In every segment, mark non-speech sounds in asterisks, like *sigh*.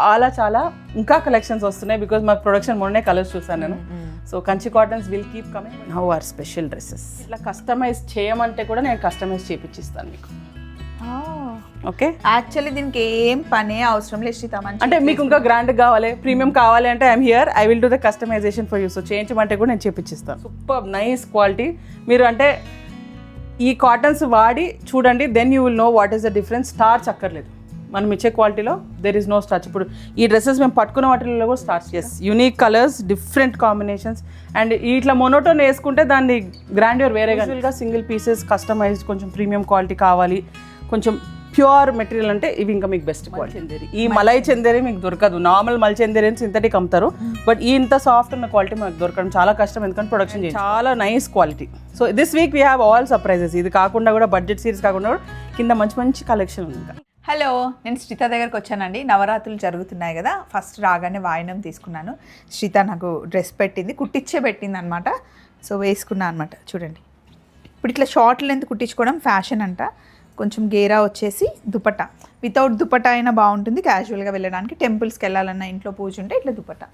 చాలా చాలా ఇంకా కలెక్షన్స్ వస్తున్నాయి బికాజ్ మా ప్రొడక్షన్ మొన్నే కలర్స్ చూసాను నేను. So Kanchi cottons will keep coming how are special dresses ఇట్లా కస్టమైజ్ చేయమంటే కూడా నేను కస్టమైజ్ చేపించిస్తాను మీకు. ఓకే యాక్చువల్లీ దీనికి ఏం పనే అవసరం లేదు శ్రీత అంటే మీకు ఇంకా గ్రాండ్ కావాలి ప్రీమియం కావాలి అంటే I'm here I will do the customisation for you so చేయించమంటే కూడా నేను చేపించిస్తాను సూపర్ నైస్ క్వాలిటీ మీరు అంటే ఈ కాటన్స్ వాడి చూడండి then you will know what is the difference starch అక్కర్లేదు. మనం ఇచ్చే క్వాలిటీలో దెర్ ఇస్ నో స్టార్చ్ ఇప్పుడు ఈ డ్రెస్సెస్ మేము పట్టుకున్న వాటిలో కూడా starch yes unique colours different combinations and ఇట్లా మొనోటోన్ వేసుకుంటే దాన్ని గ్రాండ్యూర్ వేరేగా గా సింగిల్ పీసెస్ కస్టమైజ్డ్ కొంచెం ప్రీమియం క్వాలిటీ కావాలి. కొంచెం ప్యూర్ మెటీరియల్ అంటే ఇవి ఇంకా మీకు బెస్ట్ క్వాలిటీ ఈ మలై చందేరి మీకు దొరకదు. నార్మల్ మల్ చందేరి సింథటిక్ అమ్ముతారు. బట్ ఈ ఇంత సాఫ్ట్ ఉన్న క్వాలిటీ మనకు దొరకడం చాలా కష్టం. ఎందుకంటే ప్రొడక్షన్ చేయాలి చాలా nice quality so this week we have all surprises ఇది కాకుండా కూడా బడ్జెట్ సిరీస్ కాకుండా కూడా కింద మంచి మంచి కలెక్షన్ ఉంది. హలో నేను శ్రీత దగ్గరకు వచ్చానండి. నవరాత్రులు జరుగుతున్నాయి కదా ఫస్ట్ రాగానే వాయినం తీసుకున్నాను. శ్రీత నాకు డ్రెస్ పెట్టింది కుట్టించే పెట్టింది అనమాట సో వేసుకున్నా అనమాట చూడండి. ఇప్పుడు ఇట్లా షార్ట్ లెంత్ కుట్టించుకోవడం ఫ్యాషన్ అంట. కొంచెం గేరా వచ్చేసి దుపట్టా. వితౌట్ దుపట్టా అయినా బాగుంటుంది. క్యాజువల్గా వెళ్ళడానికి టెంపుల్స్కి వెళ్ళాలన్నా ఇంట్లో పూజ ఉంటే ఇట్లా దుపట్టా.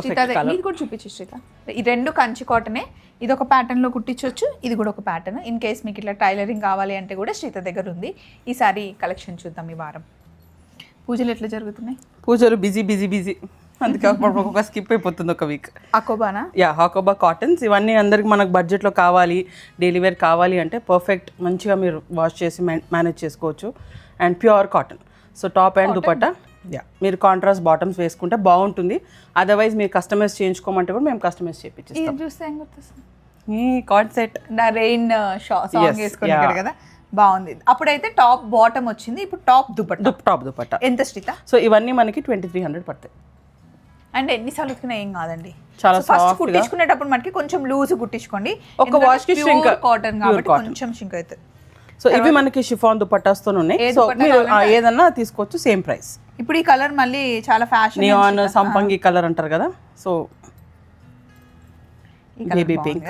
శ్రీత దగ్గర- ఇది కూడా చూపించు శ్రీత. ఈ రెండు కంచి కాటనే ఇది ఒక ప్యాటర్న్లో కుట్టించవచ్చు ఇది కూడా ఒక ప్యాటర్న్ ఇన్ కేస్ మీకు ఇట్లా టైలరింగ్ కావాలి అంటే కూడా శ్రీత దగ్గర ఉంది. ఈసారి కలెక్షన్ చూద్దాం ఈ వారం. పూజలు ఎట్లా జరుగుతున్నాయి? పూజలు బిజీ బిజీ బిజీ అందుకే ఒక్కొక్క స్కిప్ అయిపోతుంది ఒక వీక్ అకోబానా? యా హాకోబా కాటన్స్ ఇవన్నీ అందరికి మనకు బడ్జెట్లో కావాలి డైలీ వేర్ కావాలి అంటే పర్ఫెక్ట్ మంచిగా మీరు వాష్ చేసి మేనేజ్ చేసుకోవచ్చు. And pure cotton so top and dupatta yeah మీరు కాంట్రాస్ట్ బాటమ్స్ వేసుకుంటే బాగుంటుంది. అదర్వైజ్ మీరు కస్టమైజ్ చేయించుకోమంటే కూడా మేము కస్టమైజ్ చేయించేస్తాం చూస్తే ఏం గుర్తొస్తుంది? ఈ సెట్ నా రెయిన్ సాంగ్ Yes, వేసుకున్నాడు. కదా? బాగుంది. అప్పుడైతే టాప్ బాటమ్ వచ్చింది ఇప్పుడు టాప్ దుపట్టా? దుప్ టాప్ దుపట్టా. ఎంత శ్రీత సో ఇవన్నీ మనకి ట్వంటీ త్రీ హండ్రెడ్ పడతాయి. అండ్ ఎన్నిసార్లు ఉతికినా ఏం కాదండి. చాలా ఫస్ట్. కుట్టించుకునేటప్పుడు మనకి కొంచెం లూజ్ కుట్టించుకోండి. ఒక wash కి shrink- కాటన్ కాబట్టి. కొంచెం షింక్ అవుతుంది. సో ఇవి మనకి షిఫాన్ దుపట్టాస్తో ఉన్నాయి. సో మీరు ఏదన్నా తీసుకోవచ్చు సేమ్ ప్రైస్ ఇప్పుడు ఈ కలర్ మళ్ళీ చాలా ఫ్యాషన్ నియాన్ సంపంగి కలర్ అంటారు కదా. So baby pink.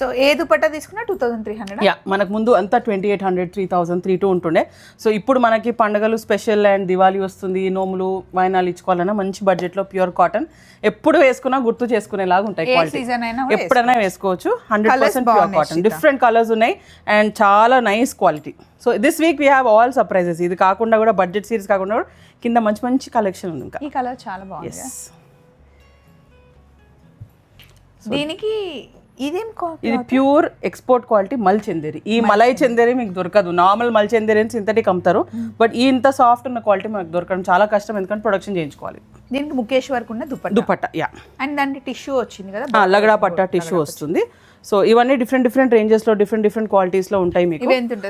సో ఏ దుపట్టా తీసుకున్నా two thousand three hundred? Yeah మనకు ముందు అంతా twenty eight hundred three thousand three two ఉంటుండే. సో ఇప్పుడు మనకి పండగలు స్పెషల్ అండ్ దివాళీ వస్తుంది నోములు వాయినాలు ఇచ్చుకోవాలన్నా మంచి బడ్జెట్లో ప్యూర్ కాటన్ ఎప్పుడు వేసుకున్నా గుర్తు చేసుకునేలాగా ఉంటాయి సీజన్ అయినా ఎప్పుడైనా వేసుకోవచ్చు. Hundred percent pure cotton different colours ఉన్నాయి అండ్ చాలా nice quality so this week we have all surprises ఇది కాకుండా కూడా బడ్జెట్ సిరీస్ కాకుండా కూడా కింద మంచి మంచి కలెక్షన్ ఉంది ఇంకా. ఈ కలర్ చాలా బాగుంది. దీనికి ఇదేం ఇది ప్యూర్ ఎక్స్పోర్ట్ క్వాలిటీ మల్ చందేరి. ఈ మలై చందేరి. మీకు దొరకదు. నార్మల్ మల్ చందేరి అని సింథటిక్ అమ్ముతారు. బట్ ఈ ఇంత సాఫ్ట్ ఉన్న క్వాలిటీ మనకు దొరకడం చాలా కష్టం. ఎందుకంటే ప్రొడక్షన్ చేయించుకోవాలి. దీనికి ముఖేష్ వరకు ఉన్న దుపట్టా. దుపట్టా యా. అండ్ దానికి టిష్యూ వచ్చింది కదా? లగడా పట్టా టిష్యూ వస్తుంది. సో ఇవన్నీ డిఫరెంట్ డిఫరెంట్ రేంజెస్లో డిఫరెంట్ డిఫరెంట్ క్వాలిటీస్లో ఉంటాయి మీకు.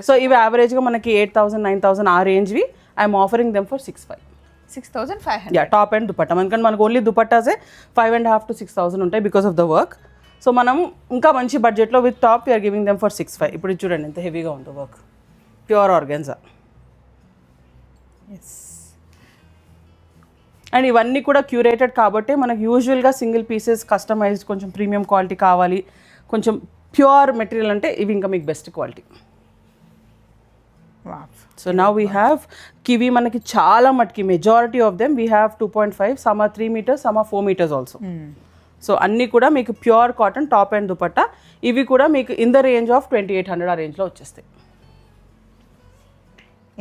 సో ఇవి యావరేజ్గా మనకి ఎయిట్ థౌసండ్ నైన్ థౌసండ్ ఆ రేంజ్వి I'm offering them for six five six thousand five hundred yeah top and dupatta. ఎందుకంటే మనకు only దుపట్టాసే five and half to six thousand ఉంటాయి because of the work so మనం ఇంకా మంచి బడ్జెట్లో with top you're giving them for six five ఇప్పుడు చూడండి ఎంత హెవీగా ఉందో వర్క్ ప్యూర్ ఆర్గన్జా అండ్ ఇవన్నీ కూడా క్యూరేటెడ్ కాబట్టి మనకు యూజువల్గా సింగిల్ పీసెస్ కస్టమైజ్డ్ కొంచెం ప్రీమియం క్వాలిటీ కావాలి. కొంచెం ప్యూర్ మెటీరియల్ అంటే ఇవి ఇంకా మీకు బెస్ట్ క్వాలిటీ సో నా వీ హ్యావ్ కివి మనకి చాలా మటుకి majority of them we have two point five some three metres some four metres also so అన్నీ కూడా మీకు pure cotton top and dupatta. ఇవి కూడా మీకు in the range of twenty eight hundred ఆ రేంజ్లో వచ్చేస్తాయి.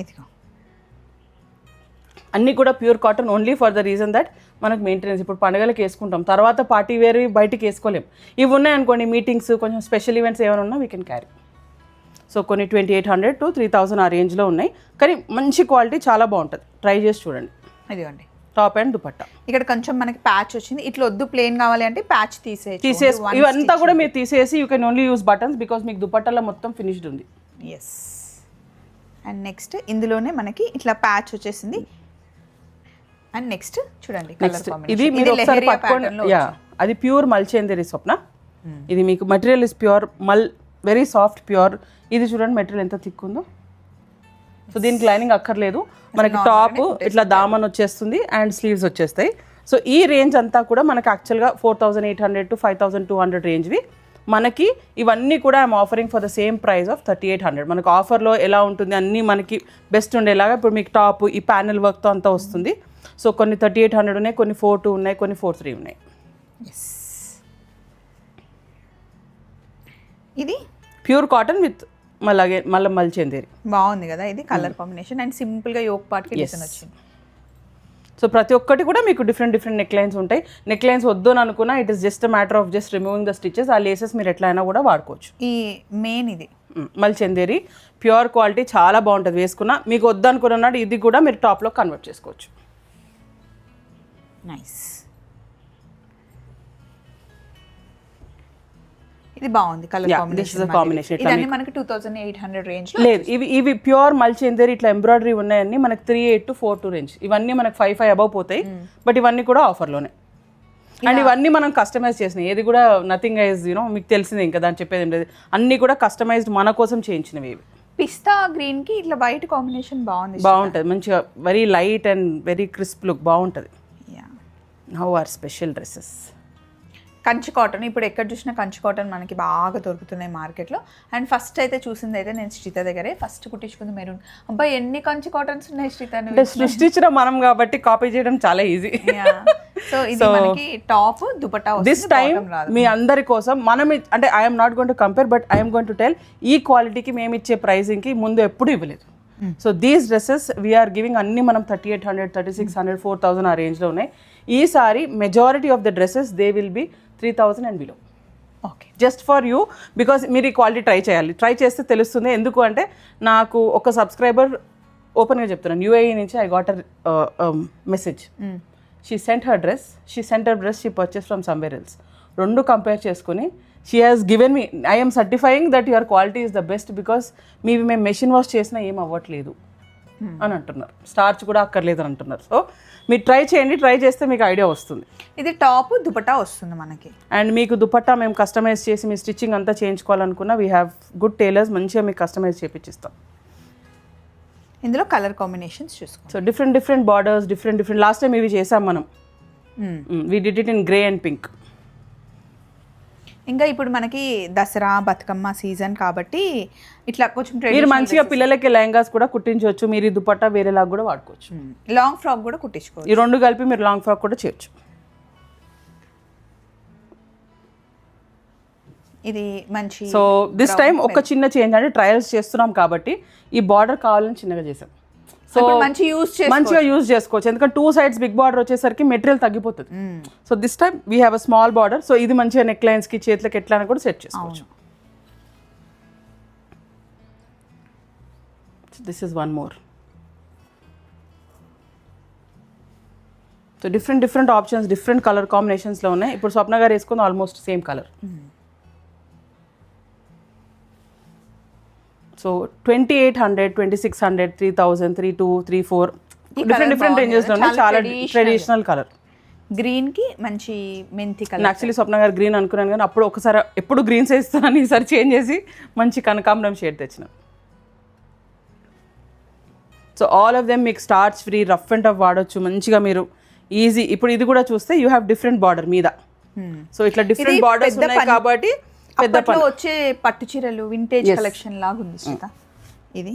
ఇదిగో. అన్నీ కూడా pure cotton only for the reason that మనకు మెయింటెనెన్స్. ఇప్పుడు పండుగలకు వేసుకుంటాం తర్వాత పార్టీ వేర్ బయటికి వేసుకోలేం. ఇవి ఉన్నాయనుకోండి మీటింగ్స్ కొంచెం స్పెషల్ ఈవెంట్స్ ఏమైనా ఉన్నా వీ కెన్ క్యారీ సో కొన్ని twenty eight hundred to three thousand ఆ రేంజ్లో ఉన్నాయి. కానీ మంచి క్వాలిటీ చాలా బాగుంటుంది. ట్రై చేసి చూడండి. ఇదిగోండి. Top and dupatta. ఇక్కడ కొంచెం మనకి ప్యాచ్ వచ్చింది. ఇట్లా వద్దు ప్లేన్ కావాలి అంటే ప్యాచ్ తీసేయచ్చు. తీసేసి ఇవంతా కూడా మీరు తీసేసి you can only use buttons because మీకు దుపట్టాలో మొత్తం ఫినిష్డ్ ఉంది. ఎస్ అండ్ నెక్స్ట్ ఇందులోనే మనకి ఇట్లా ప్యాచ్ వచ్చేసింది. అండ్ నెక్స్ట్ చూడండి ఇది మీరు ఒకసారి పట్టుకోండి. యా అది ప్యూర్ మల్చేందేరి స్వప్న. ఇది మీకు material is pure mul very soft pure ఇది చూడండి మెటీరియల్ ఎంత థిక్ ఉందో. సో దీనికి లైనింగ్ అక్కర్లేదు. మనకి టాప్ ఇట్లా దామన్ వచ్చేస్తుంది అండ్ స్లీవ్స్ వచ్చేస్తాయి. సో ఈ రేంజ్ అంతా కూడా మనకి యాక్చువల్గా four thousand eight hundred to five thousand two hundred రేంజ్వి. మనకి ఇవన్నీ కూడా I'm offering for the same price of thirty eight hundred. మనకు ఆఫర్లో ఎలా ఉంటుంది అన్నీ మనకి బెస్ట్ ఉండేలాగా ఇప్పుడు మీకు టాప్ ఈ ప్యానెల్ వర్క్తో అంతా వస్తుంది. సో కొన్ని థర్టీ ఎయిట్ హండ్రెడ్ ఉన్నాయి కొన్ని ఫోర్ టూ ఉన్నాయి కొన్ని ఫోర్ త్రీ ఉన్నాయి. ఇది? ప్యూర్ కాటన్ విత్ మళ్ళీ మళ్ళీ మల్చేందేరి బాగుంది కదా ఇది కలర్ కాంబినేషన్ అండ్ సింపుల్గా యోక్ పార్ట్కి డిజైన్ వచ్చింది. సో ప్రతి ఒక్కటి కూడా మీకు డిఫరెంట్ డిఫరెంట్ నెక్ లైన్స్ ఉంటాయి. నెక్ లైన్స్ వద్దు అని అనుకున్నా it is just matter of just removing the stitches ఆ లేసెస్ మీరు ఎట్లా అయినా కూడా వాడుకోవచ్చు. ఈ మెయిన్ ఇది. మళ్ళీ చందేరి ప్యూర్ క్వాలిటీ చాలా బాగుంటుంది వేసుకున్న. మీకు వద్దనుకున్నాడు ఇది కూడా మీరు టాప్లో కన్వర్ట్ చేసుకోవచ్చు. నైస్ ఇది బాగుంది కలర్ combination. ఇట్లా ఇదన్నీ మనకి two thousand eight hundred range లేదు ఇవి ఇవి ప్యూర్ మల్చేందేరి ఇట్లా ఎంబ్రాయిడరీ ఉన్నాయన్నీ మనకి three eight to four two range ఇవన్నీ మనకి ఫైవ్ ఫైవ్ అబవ్ పోతాయి. బట్ ఇవన్నీ కూడా ఆఫర్లోనే అండ్ ఇవన్నీ మనం కస్టమైజ్ చేసినాయి. ఏది కూడా నథింగ్ ఐజ్ యూనో మీకు తెలిసిందే ఇంకా దాని చెప్పేది ఏం లేదు. అన్నీ కూడా కస్టమైజ్డ్ మన కోసం చేయించినవి ఇవి. పిస్తా గ్రీన్కి ఇట్లా వైట్ కాంబినేషన్ బాగుంది బాగుంటుంది. మంచిగా very light and very crisp look బాగుంటుంది. Now are special dresses Kanchi cotton ఇప్పుడు ఎక్కడ చూసినా కంచి కాటన్ మనకి బాగా దొరుకుతున్నాయి మార్కెట్లో. అండ్ ఫస్ట్ అయితే చూసింది అయితే నేను శ్రీత దగ్గరే. ఫస్ట్ కుట్టించుకుంది మెరూన్. అబ్బాయి ఎన్ని కంచి కాటన్స్ ఉన్నాయి శ్రీత సృష్టించిన మనం కాబట్టి కాపీ చేయడం చాలా ఈజీ సో ఇది మనకి టాప్ దుపట్టా దిస్ టైం మీ అందరి కోసం మనం అంటే I'm not going to compare but I'm going to tell ఈ క్వాలిటీకి మేము ఇచ్చే ప్రైసింగ్కి ముందు ఎప్పుడు ఇవ్వలేదు. So these dresses we're giving అన్ని మనం thirty eight hundred thirty six hundred four thousand ఆ రేంజ్లో ఉన్నాయి ఈసారి majority of the dresses they will be three thousand and below okay. Just for you because మీరు ఈ క్వాలిటీ ట్రై చేయాలి. Try చేస్తే తెలుస్తుంది. ఎందుకు అంటే నాకు ఒక సబ్స్క్రైబర్ ఓపెన్గా చెప్తున్నాను యూఏఈ నుంచి I got message she sent her dress she sent her dress she purchase from somewhere else రెండు కంపేర్ చేసుకుని she has given me I'm certifying that your quality is the best because మీవి మేము machine wash చేసినా ఏం అవ్వట్లేదు. అని అంటున్నారు. Starch కూడా అక్కర్లేదు అని అంటున్నారు. సో మీరు ట్రై చేయండి ట్రై చేస్తే మీకు ఐడియా వస్తుంది. ఇది టాప్ దుపట్టా వస్తుంది మనకి. అండ్ మీకు దుపట్టా మేము కస్టమైజ్ చేసి మీ స్టిచ్చింగ్ అంతా చేయించుకోవాలనుకున్నా వీ హ్యావ్ గుడ్ టైలర్స్ మంచిగా మీకు కస్టమైజ్ చేయించిస్తాం ఇందులో కలర్ కాంబినేషన్స్ చూసుకోండి. So different different borders different different last time ఇవి చేసాం మనం. We did it in grey and pink ఇంకా ఇప్పుడు మనకి దసరా బతుకమ్మ సీజన్ కాబట్టి ఇట్లా కొంచెం మీరు మంచిగా పిల్లలకి లెహంగాస్ కూడా కుట్టించవచ్చు. మీరు ఈ దుపట్టా వేరేలాగా కూడా వాడుకోవచ్చు. లాంగ్ ఫ్రాక్ కూడా కుట్టించుకోవచ్చు. ఈ రెండు కలిపి మీరు లాంగ్ ఫ్రాక్ కూడా చేయొచ్చు. ఇది మంచి సో దిస్ టైం ఒక చిన్న చేంజ్ అంటే ట్రయల్స్ చేస్తున్నాం కాబట్టి ఈ బార్డర్ కావాలని చిన్నగా చేసాం సో మంచి యూస్ మంచిగా యూజ్ చేసుకోవచ్చు. ఎందుకంటే టూ సైడ్స్ బిగ్ బార్డర్ వచ్చేసరికి మెటీరియల్ తగ్గిపోతుంది. So this time we have a small border so ఇది మంచిగా నెక్ లైన్స్కి చేతులకి ఎట్లా అని కూడా సెట్ చేసుకోవచ్చు. This is one more so different different options different colour కాంబినేషన్స్లో ఉన్నాయి. ఇప్పుడు స్వప్న గారు వేసుకుంది almost same colour so twenty eight hundred twenty six hundred three thousand three two three four different different రేంజెస్లో ఉన్నాయి చాలా. ట్రెడిషనల్ కలర్ గ్రీన్కి మంచి మెంతి colour actually స్వప్న గారు green అనుకున్నాను కానీ అప్పుడు ఒకసారి ఎప్పుడు గ్రీన్స్ వేస్తున్నాను ఈసారి చేంజ్ చేసి మంచి కనకాంబరం షేడ్ తెచ్చిన. సో ఆల్ ఆఫ్ దెమ్ మీకు starch free rough and tough వాడొచ్చు. మంచిగా మీరు ఈజీ ఇప్పుడు ఇది కూడా చూస్తే యూ హ్యావ్ డిఫరెంట్ బార్డర్ మీద. సో ఇట్లా డిఫరెంట్ బార్డర్స్ ఉన్నాయి. కాబట్టి అప్పట్లో వచ్చే పట్టు చీరలు వింటేజ్ కలెక్షన్ లాగా ఉంది శ్రీత. ఇది.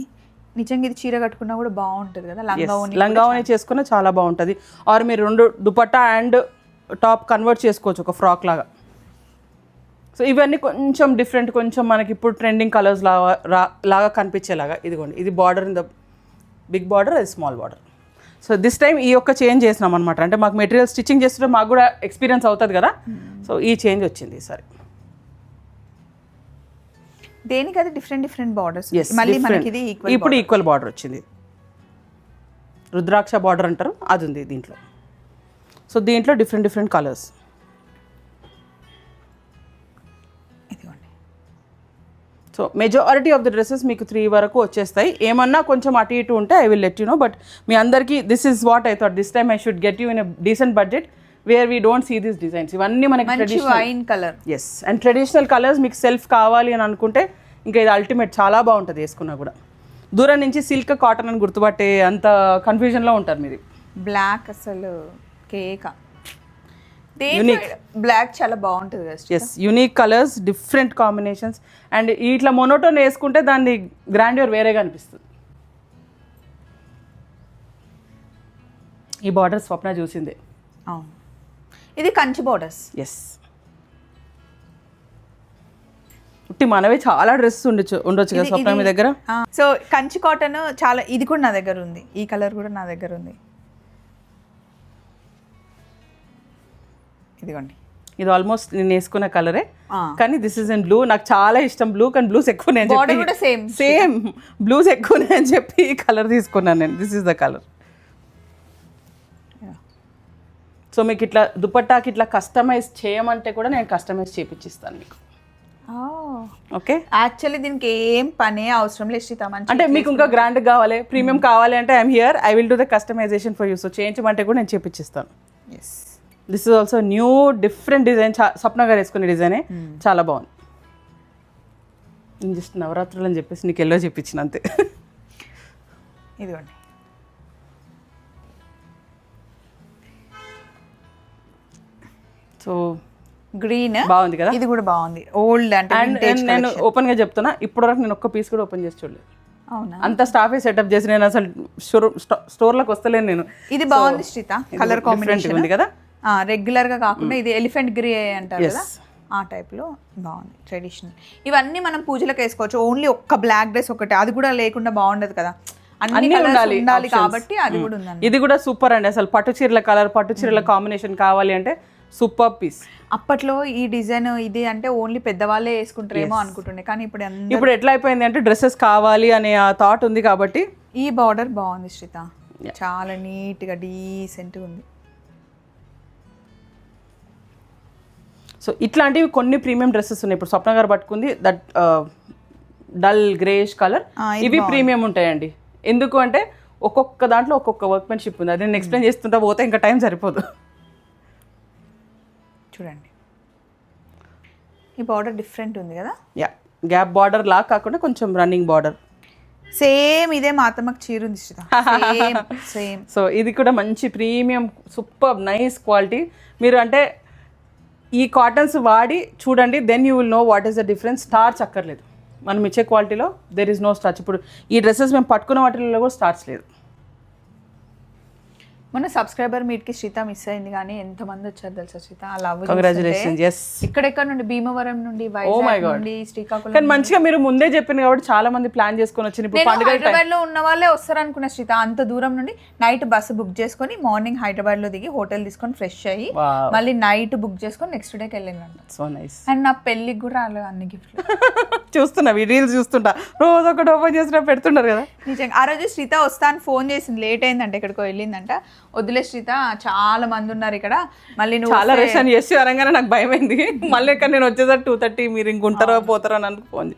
నిజంగా ఇది చీర కట్టుకున్నా కూడా బాగుంటుంది కదా లంగా ఓని లంగావని చేసుకున్న చాలా బాగుంటుంది. ఆర్ మీరు రెండు దుపట్టా అండ్ టాప్ కన్వర్ట్ చేసుకోవచ్చు ఒక ఫ్రాక్ లాగా. సో ఇవన్నీ కొంచెం డిఫరెంట్ కొంచెం మనకి ఇప్పుడు ట్రెండింగ్ కలర్స్ లాగా లాగా కనిపించేలాగా. ఇదిగోండి ఇది border in the big border అది small border so this time ఈ యొక్క చేంజ్ చేసినాం అనమాట అంటే మాకు మెటీరియల్ స్టిచ్చింగ్ చేస్తుంటే మాకు కూడా ఎక్స్పీరియన్స్ అవుతుంది కదా. సో ఈ చేంజ్ వచ్చింది ఈసారి. దేనికి అది డిఫరెంట్ డిఫరెంట్ బార్డర్స్ మళ్ళీ. మనకి ఇది ఈక్వల్ ఇప్పుడు ఈక్వల్ బార్డర్ వచ్చింది. రుద్రాక్ష బార్డర్ అంటారు అది ఉంది దీంట్లో. సో దీంట్లో different different colours so majority of the dresses మీకు త్రీ వరకు వచ్చేస్తాయి. ఏమన్నా కొంచెం అటు ఇటు ఉంటే I will let you know but మీ అందరికీ this is what I thought this time I should get you in decent budget where we don't see these designs ఇవన్నీ మనకి traditional colours and traditional colours మీకు self కావాలి అని అనుకుంటే ఇంకా ఇది ultimate చాలా బాగుంటుంది వేసుకున్నా కూడా. దూరం నుంచి సిల్క్ కాటన్ అని గుర్తుపట్టే అంత కన్ఫ్యూజన్లో ఉంటారు మీరు. బ్లాక్ అసలు కేక. దేని బ్లాక్ చాలా బాగుంటుంది? Yes unique colours different combinations and ఇట్లా మొనోటోన్ వేసుకుంటే దాన్ని గ్రాండ్యూర్ వేరేగా అనిపిస్తుంది. ఈ బార్డర్ స్వప్న చూసిందే. అవును. ఇది కంచి బోర్డర్స్ ఎస్ ఉట్టి మనవే చాలా డ్రెస్ ఉండొచ్చు ఉండొచ్చు కదా స్వప్న మీ దగ్గర? సో కంచి కాటన్ చాలా ఇది కూడా నా దగ్గర ఉంది. ఈ కలర్ కూడా నా దగ్గర ఉంది. ఇదిగోండి. ఇది ఆల్మోస్ట్ నేను వేసుకున్న కలరే. కానీ దిస్ ఇస్ ఇన్ బ్లూ నాకు చాలా ఇష్టం బ్లూ కానీ బ్లూస్ ఎక్కువ నేను same. సేమ్ బ్లూస్ ఎక్కువ అని చెప్పి ఈ కలర్ తీసుకున్నాను నేను. This is the colour so మీకు ఇట్లా దుపట్టాకి ఇట్లా కస్టమైజ్ చేయమంటే కూడా నేను కస్టమైజ్ చేపించిస్తాను మీకు. ఓకే యాక్చువల్లీ దీనికి ఏం పనే అవసరం లేదు అంటే మీకు ఇంకా గ్రాండ్ కావాలి ప్రీమియం కావాలి అంటే I'm here I will do the customization for you so చేయించమంటే కూడా నేను చేపించిస్తాను yes this is also new different design Swapna garu వేసుకునే డిజైనే చాలా బాగుంది. జస్ట్ నవరాత్రులు అని చెప్పేసి నీకు ఎల్లో చెప్పించిన అంతే. ఇదిగోండి. So green. బాగుంది కదా? ఇది కూడా బాగుంది. ఓల్డ్ అంటే నేను. ఓపెన్గా చెప్తున్నా ఇప్పటివరకు నేను ఒక్క పీస్ కూడా ఓపెన్ చేసి చూడలేదు. అవునా? అంత స్టాఫే సెటప్ చేసి నేను అసలు స్టోర్ స్టోర్లకు వస్తలేను నేను. ఇది బాగుంది శ్రీత కలర్ కాంబినేషన్ ఉంది కదా? రెగ్యులర్గా కాకుండా ఇది ఎలిఫెంట్ గ్రే అంటారు. కదా? ఆ type లో బాగుంది ట్రెడిషనల్ ఇవన్నీ మనం పూజలకు వేసుకోవచ్చు. ఓన్లీ ఒక్క బ్లాక్ డ్రెస్ ఒకటి. అది కూడా లేకుండా బాగుండదు కదా? అన్ని ఉండాలి ఉండాలి. కాబట్టి అది కూడా ఉందండి. ఇది కూడా సూపర్ అండి. అసలు పట్టు చీరల కలర్ పట్టు చీరల కాంబినేషన్ కావాలి అంటే సూపర్ పీస్. అప్పట్లో ఈ డిజైన్ ఇది అంటే ఓన్లీ పెద్దవాళ్ళే వేసుకుంటారేమో అనుకుంటుండే. కానీ ఇప్పుడు ఇప్పుడు ఎట్లా అయిపోయింది అంటే డ్రెస్సెస్ కావాలి అనే ఆ థాట్ ఉంది కాబట్టి. ఈ బార్డర్ బాగుంది శ్రీత. చాలా నీట్గా డీసెంట్ ఉంది. సో ఇట్లాంటివి కొన్ని ప్రీమియం డ్రెస్సెస్ ఉన్నాయి. ఇప్పుడు స్వప్న గారు పట్టుకుంది దట్ డల్ గ్రేష్ కలర్ ఇవి ప్రీమియం ఉంటాయండి. ఎందుకు అంటే ఒక్కొక్క దాంట్లో ఒక్కొక్క వర్క్మెన్షిప్ ఉంది. అది నేను ఎక్స్ప్లెయిన్ చేస్తుంటా పోతే ఇంకా టైం సరిపోదు. చూడండి. ఈ బార్డర్ డిఫరెంట్ ఉంది కదా? యా గ్యాప్ బార్డర్ లా కాకుండా కొంచెం రన్నింగ్ బార్డర్ సేమ్ ఇదే మా అత్తమ్మకి చీర ఉంది సేమ్ సేమ్ సో ఇది కూడా మంచి ప్రీమియం సూపర్ నైస్ క్వాలిటీ మీరు అంటే ఈ కాటన్స్ వాడి చూడండి then you will know what is the difference starch అక్కర్లేదు. మనం ఇచ్చే క్వాలిటీలో దెర్ ఇస్ నో స్టార్చ్ ఇప్పుడు ఈ డ్రెస్సెస్ మేము పట్టుకున్న వాటిల్లో కూడా స్టార్చ్ లేదు. మొన్న సబ్స్క్రైబర్ మీట్కి శ్రీత మిస్ అయింది కానీ ఎంత మంది వచ్చారు తెలుసా శ్రీత? ఆ లవ్ కంగ్రాచులేషన్స్ ఎస్ ఇక్కడెక్కడ నుండి? భీమవరం నుండి Oh వైజాగ్. నుండి శ్రీకాకుళం కానీ మంచిగా మీరు ముందే చెప్పింది కాబట్టి చాలా మంది ప్లాన్ చేసుకొని వచ్చింది. ఇప్పుడు పండుగ హైదరాబాద్లో ఉన్న వాళ్ళే వస్తారు అనుకున్న శ్రీత. అంత దూరం నుండి నైట్ బస్సు బుక్ చేసుకొని మార్నింగ్ హైదరాబాద్లో దిగి హోటల్ తీసుకొని ఫ్రెష్ అయ్యి మళ్ళీ నైట్ బుక్ చేసుకొని నెక్స్ట్ డేకి వెళ్ళిందంట. సో నైస్ అండ్ నా పెళ్ళికి కూడా రాలేదు అన్ని గిఫ్ట్లు *laughs* చూస్తున్నా రీల్స్ చూస్తుంటా. రోజు ఒకటి ఓపెన్ చేసినా పెడుతున్నారు కదా. నిజంగా. ఆ రోజు శ్రీత వస్తా అని ఫోన్ చేసింది. లేట్ అయిందంట ఎక్కడికో వెళ్ళిందంట. వదిలే శ్రీత చాలా మంది ఉన్నారు ఇక్కడ. మళ్ళీ నువ్వు చాలా రెస్ట్ అని చేసి అనగానే నాకు భయం అయింది మళ్ళీ ఇక్కడ నేను వచ్చేసరికి టూ థర్టీ మీరు ఇంక ఉంటారో పోతారో అని అనుకు ఫోన్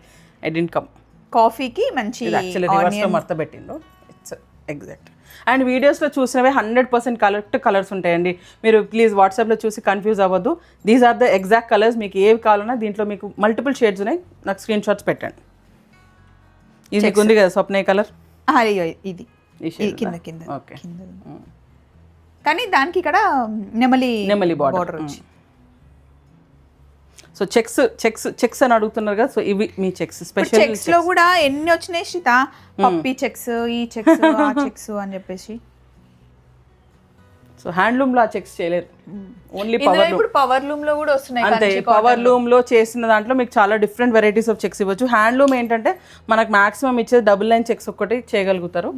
ఐ డెంట్ కమ్ కాఫీకి మంచి మడత పెట్టిండు ఇట్స్ ఎగ్జాక్ట్ అండ్ వీడియోస్లో చూసినవే హండ్రెడ్ పర్సెంట్ కరెక్ట్ కలర్స్ ఉంటాయండి. మీరు ప్లీజ్ వాట్సాప్లో చూసి కన్ఫ్యూజ్ అవ్వద్దు. These are the exact colours మీకు ఏవి కావాలన్నా దీంట్లో మీకు మల్టిపుల్ షేడ్స్ ఉన్నాయి. నాకు స్క్రీన్ షాట్స్ పెట్టండి. ఇది ఉంది కదా స్వప్న కలర్? ఇది. కింద కింద ఓకే. కానీ దానికి ఇక్కడ నెమలి నెమలి. బార్డర్ వచ్చి. సో చెక్స్ చెక్స్ చెక్స్ అని అడుగుతున్నారు కదా సో ఇవి మీ చెక్స్ స్పెషల్ చెక్స్లో కూడా ఎన్ని వచ్చినాయి శ్రీత పప్పీ చెక్స్ ఈ చెక్స్ ఆ *laughs* చెక్స్ అని చెప్పేసి. సో హ్యాండ్లూమ్లో ఆ చెక్స్ చేయలేరు. ఓన్లీ ఇందులో పవర్ ఇప్పుడు పవర్ లూమ్లో కూడా వస్తున్నాయి అంతే పవర్ లూమ్లో. చేసిన దాంట్లో మీకు చాలా డిఫరెంట్ వెరైటీస్ ఆఫ్ చెక్స్ ఇవ్వచ్చు. హ్యాండ్లూమ్ ఏంటంటే మనకు మాక్సిమం ఇచ్చేది డబుల్ లైన్ చెక్స్ ఒకటి చేయగలుగుతారు.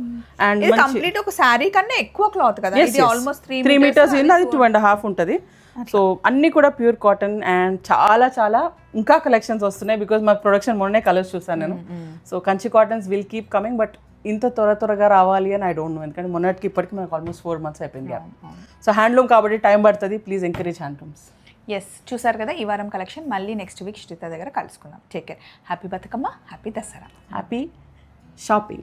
అండ్ ఇది కంప్లీట్ ఒక శారీ కన్నా ఎక్కువ క్లాత్ కదా. ఇది ఆల్మోస్ట్ త్రీ మీటర్స్ అది టూ అండ్ హాఫ్ ఉంటుంది. సో అన్ని కూడా ప్యూర్ కాటన్ అండ్ చాలా చాలా ఇంకా కలెక్షన్స్ వస్తున్నాయి బికాజ్ మా ప్రొడక్షన్ మొన్నే కలర్స్ చూసాను నేను. So Kanchi cottons will keep coming but ఇంత త్వర త్వరగా రావాలి అని ఐ డోంట్ నో ఎందుకంటే మొన్నటికి ఇప్పటికి మనకు ఆల్మోస్ట్ ఫోర్ మంత్స్ అయిపోయింది సో హ్యాండ్లూమ్ కాబట్టి టైం పడుతుంది. ప్లీజ్ ఎంకరేజ్ హ్యాండ్లూమ్స్ ఎస్ చూసారు కదా ఈ వారం కలెక్షన్ మళ్ళీ నెక్స్ట్ వీక్ శ్రీత దగ్గర కలుసుకుందాం. Take care happy Bathukamma happy Dasara. Happy shopping